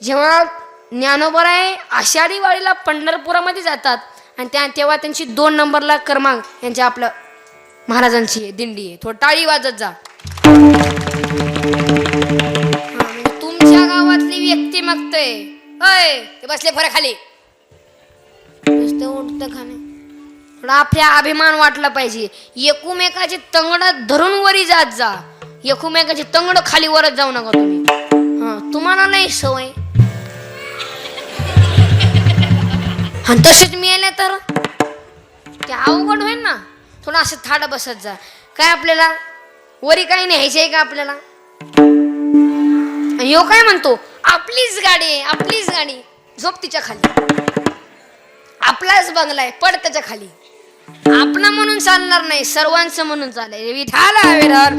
जेव्हा ज्ञानोबराय आषाढी वाडीला पंढरपुरामध्ये जातात आणि त्या तेव्हा त्यांची दोन नंबरला क्रमांक यांच्या आपलं महाराजांची आहे, दिंडी आहे. थोडं टाळी वाजत जा. म्हणजे तुमच्या गावातली व्यक्ती मागतय. अय ते बसले फरक खाली. नुसतं उठतं खाणे थोडा आपल्या अभिमान वाटला पाहिजे. एकूमेकाची तंगड धरून वरी जात जा. एकूमेकाची तंगड खाली वरच जाऊ नका तुम्ही. हा तुम्हाला नाही सवय. आणि तसेच मिळाले तर ते अवघड होईल ना थोडं असं थाड बसत जा काय आपल्याला वरी काही न्यायची आहे का आपल्याला यो काय म्हणतो आपलीच गाडी आहे आपलीच गाडी झोप तिच्या खाली आपलाच बंगला आहे पड त्याच्याखाली आपला म्हणून चालणार नाही सर्वांचं म्हणून चालेल विठाला विरार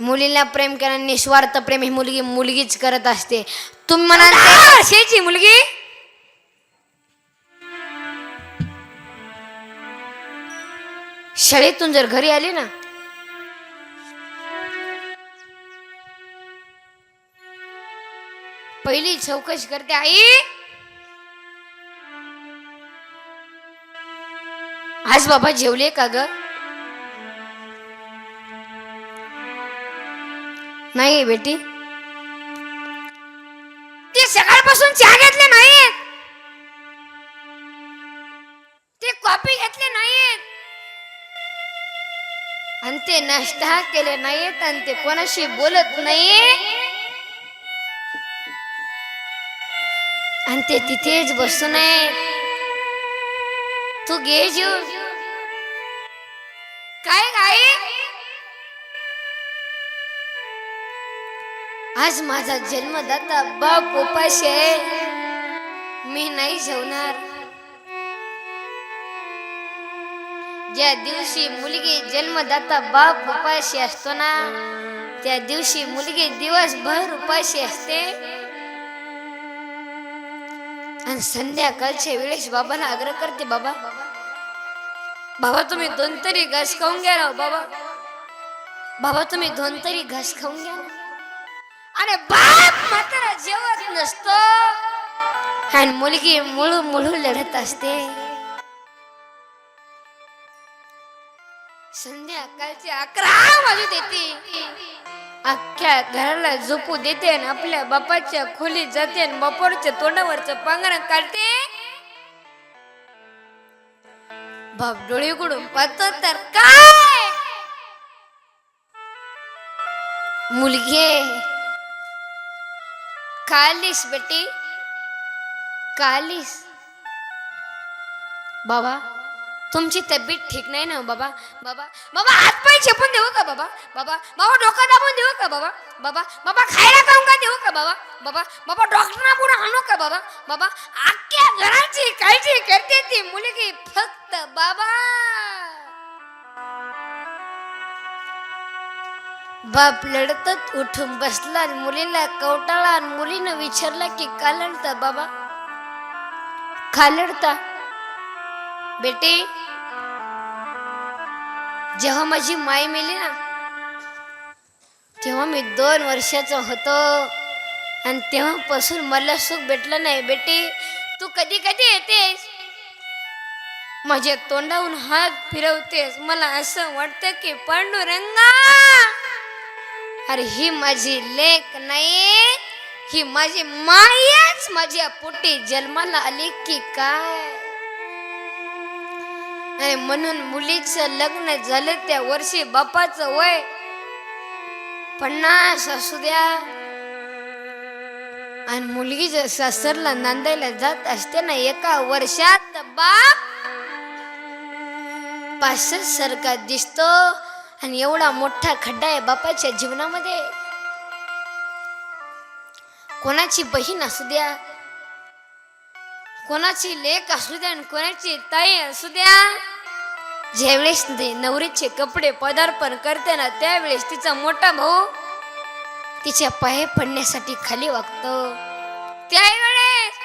मुलीला प्रेम करणं निस्वार्थ प्रेम ही मुलगी मुलगीच करत असते. तुम्ही म्हणाल ते कशाची मुलगी! शाळेतून जर घरी आली ना पहिली चौकशी करते आई! आज बाबा जेवले का ग? नाही बेटी. ते सकाळपासून चहा घेतले नाहीत ते कॉफी घेतले नाहीत आणि ते नाश्ता केले नाहीत आणि ते कोणाशी बोलत नाही आणि ते तिथेच बसून आहेत तू घे जीव काय काय आज माझा जन्मदाता बाप उपाशी आहे मी नाही जेवणार. ज्या दिवशी मुलगी जन्मदाता बाप उपाशी असतो ना त्या दिवशी मुलगी दिवसभर उपाशी असते. आणि संध्याकाळच्या वेळेस बाबाला आग्रह करते बाबा बाबा तुम्ही दोन तरी घास खाऊन घ्या ना बाबा. बाबा तुम्ही दोन तरी घास खाऊन घ्या ना. अरे बाप मात्र जेवत नसतो. आणि मुलगी मुळू मुळू लढत असते. संध्याकाळची अकरा वाजू देते. अख्ख्या घराला झोपू देते आणि आपल्या बापाच्या खोलीत जाते आणि बपोरच्या तोंडावरचं पांघरण काढते. बाप डोळे उघडून पाहतो तर काय? मुलगी कालीस बेटी कालीस। बाबा तुमची तब्येत ठीक नाही ना हो, बाबा? बाबा बाबा हातपाय पाय देऊ का बाबा? बाबा बाबा डोकं दाबून देऊ का बाबा? बाबा बाबा खायला खाऊन का देऊ का बाबा? बाबा बाबा डॉक्टरना पुढे आणू का बाबा? बाबा आख्या घराची काळजी करते ती मुलगी फक्त बाबा. बाप लढतच उठून बसला मुलीला कवटाळा आणि मुलीनं विचारला की का लढता बाबा? का लढता? बेटे जेव्हा माझी माय मेली ना तेव्हा मी दोन वर्षाचा होतो आणि तेव्हापासून मला सुख भेटलं नाही. बेटे तू कधी कधी येतेस? माझ्या तोंडाहून हात फिरवतेस. मला असं वाटतं की पांडुरंगा! अरे ही माझी लेक नाही ही माझी मायाच माझ्या पोटी जन्माला आली की काय? म्हणून मुलीचं लग्न झालं त्या वर्षी बापाचं वय पन्नास असू द्या. आणि मुलगी जर सासरला नांदायला जात असते ना एका वर्षात बाप पासष्ट सारखा दिसतो. आणि एवढा मोठा खड्डा आहे बापाच्या जीवनामध्ये. कोणाची बहीण असू द्या कोणाची लेख असू द्या आणि कोणाची ताई असू द्या. ज्यावेळेस ते नवरीचे कपडे पदार्पण करते ना त्यावेळेस तिचा मोठा भाऊ तिच्या पाय पडण्यासाठी खाली वागतो. त्यावेळेस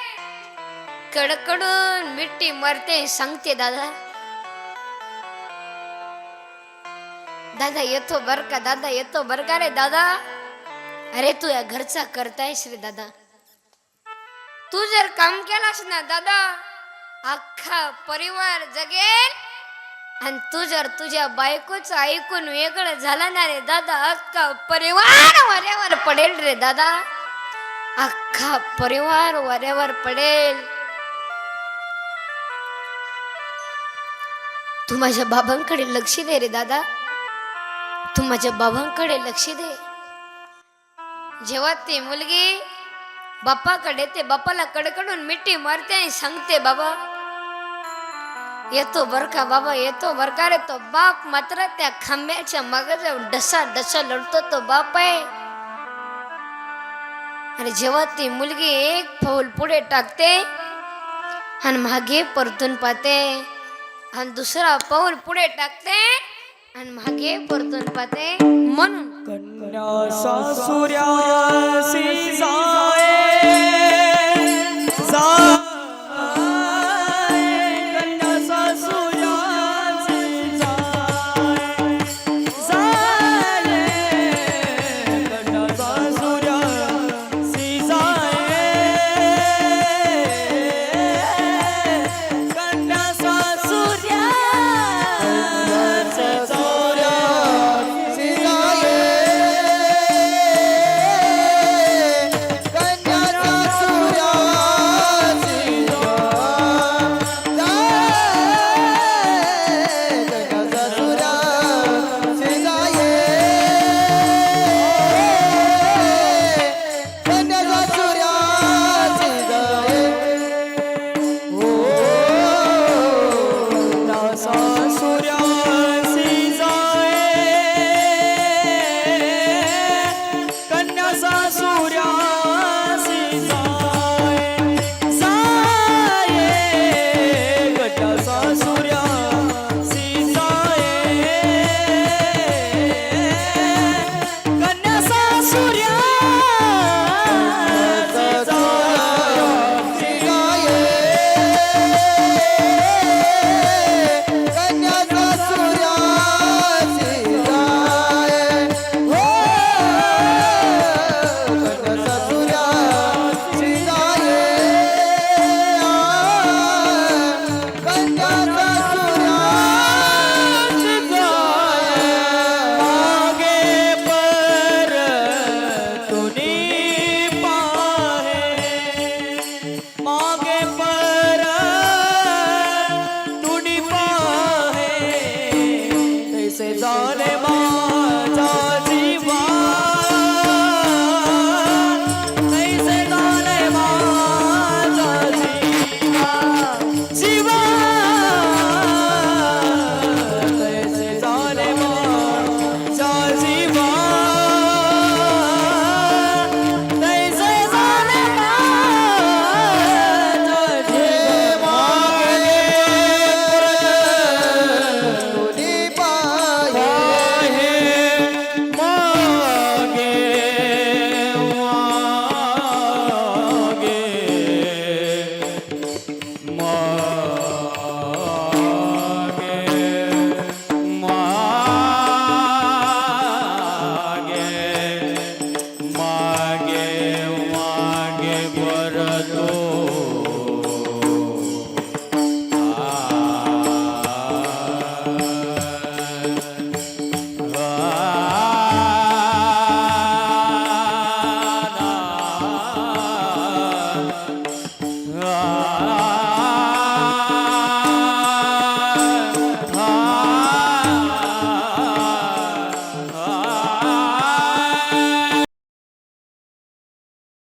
कडकडून मिट्टी मरते सांगते दादा दादा येतो बर का? दादा येतो बर का रे दादा? अरे तू या घरचा करतायस रे दादा. तू जर काम केलास ना दादा अख्खा परिवार जगेल आणि तू जर तुझ्या बायकोचं ऐकून वेगळं झालं ना रे दादा अख्खा परिवार वाऱ्यावर पडेल रे दादा. अख्खा परिवार वाऱ्यावर पडेल. तू माझ्या बाबांकडे लक्ष दे रे दादा. तू माझ्या बाबांकडे लक्ष दे. जेव्हा ती मुलगी बाप्पाकडे ते बाप्पाला कडकडून मिठी मारते आणि सांगते बाबा येतो बर का बाबा येतो बर का रे तो बाप मात्र त्या खांब्याच्या मागे डसा डसा लढतो तो बाप आहे. आणि जेव्हा ती मुलगी एक फौल पुढे टाकते आणि मागे परतून पाहते आणि दुसरा पाऊल पुढे टाकते आणि मागे परतून पाते म्हणून. कन्या सासुर्यासी